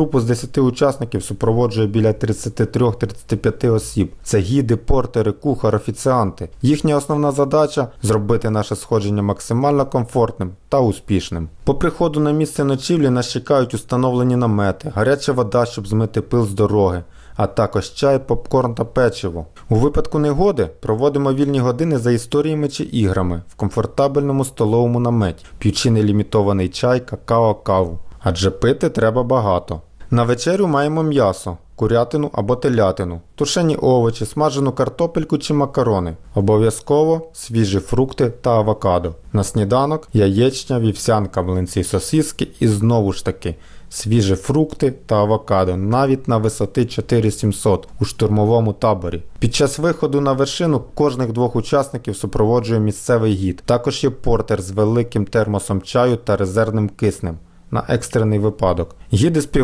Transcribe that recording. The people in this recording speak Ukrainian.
Групу з 10 учасників супроводжує біля 33-35 осіб. Це гіди, портери, кухар, офіціанти. Їхня основна задача зробити наше сходження максимально комфортним та успішним. По приходу на місце ночівлі нас чекають установлені намети, гаряча вода, щоб змити пил з дороги. А також чай, попкорн та печиво. У випадку негоди проводимо вільні години за історіями чи іграми в комфортабельному столовому наметі, п'ючи нелімітований чай, какао, каву. Адже пити треба багато. На вечерю маємо м'ясо, курятину або телятину, тушені овочі, смажену картопельку чи макарони. Обов'язково свіжі фрукти та авокадо. На сніданок яєчня, вівсянка, млинці, сосиски і знову ж таки свіжі фрукти та авокадо навіть на висоти 4700 у штурмовому таборі. Під час виходу на вершину кожних двох учасників супроводжує місцевий гід. Також є портер з великим термосом чаю та резервним киснем на екстрений випадок. Гіди спів